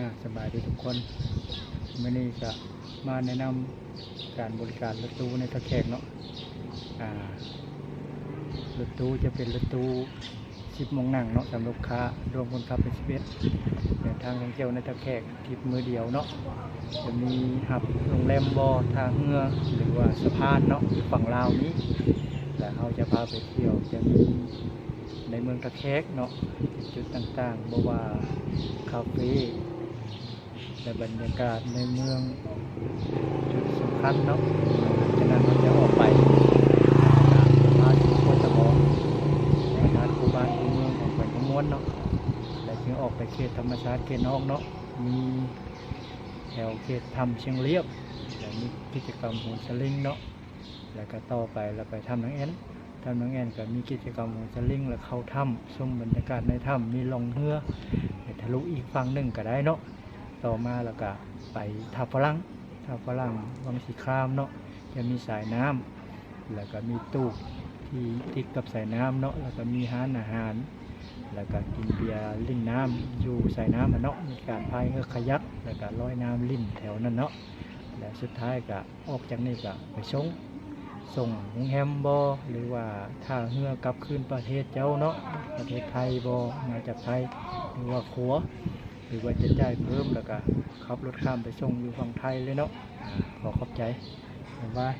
อ่าสบายดีทุกคนมื่อนี้จะมาแนะนำการบริการรถตู้ในตะแคงเนาะอ่ารถตู้จะเป็นรถตู้ชิปมงนั่งเนาะสำหรับลูกค้ารวมคนขับเป็นสิบเอ็ดเดินทางท่องเที่ยวในตะแคงทริปมือเดียวเนาะจะมีหับโรงแรมบอทางเรือหรือว่าสะพานเนาะฝั่งลาวนี้และเขาจะพาไปเที่ยวจะมีในเมืองตะแคกเนาะจุดต่างๆบ่ว่าคาเฟ่ และบรรยากาศในเมืองจุดสำคัญเนาะฉะนั้นเราจะออกไปพาชุมชนตะบองไปทานคูบ้านคูเมืองของแขวงขมวนเนาะและจึงออกไปเขตธรรมชาติเขตนอกเนาะมีแถวเขตทำเชียงเรียบและมีกิจกรรมโหนสลิงเนาะแล้วก็ต่อไปเราไปทำนังแอนทำนังแอนก็มีกิจกรรมโหนสลิงแล้วเข้าถ้ำชมบรรยากาศในถ้ำมีลองเรือทะลุอีกฝั่งหนึ่งก็ได้เนาะ ต่อมาแล้วก็ไปทับฝรั่งทับฝรั่งวังสีครามเนาะจะมีสายน้ำแล้วก็มีตู้ที่ติดกับสายน้ำเนาะแล้วก็มีห้านอาหาร แล้วก็กินเบียร์ลิ่นน้ำอยู่สายน้ำเนาะมีการพายเรือขยัก แล้วก็ลอยน้ำลิ่นแถวนั้นเนาะและสุดท้ายก็ออกจากนี่ก็ไปชงส่งโรงแฮมบอหรือว่าท่าเรือกลับคืนประเทศเจ้าเนาะประเทศไทยบอมาจากไทยหรือว่าขัว หรือว่าจะจ่ายเพิ่มแล้วก็ขับรถข้ามไปส่งอยู่ฝั่งไทยเลยเนาะอ่าขอขอบใจบ๊ายบาย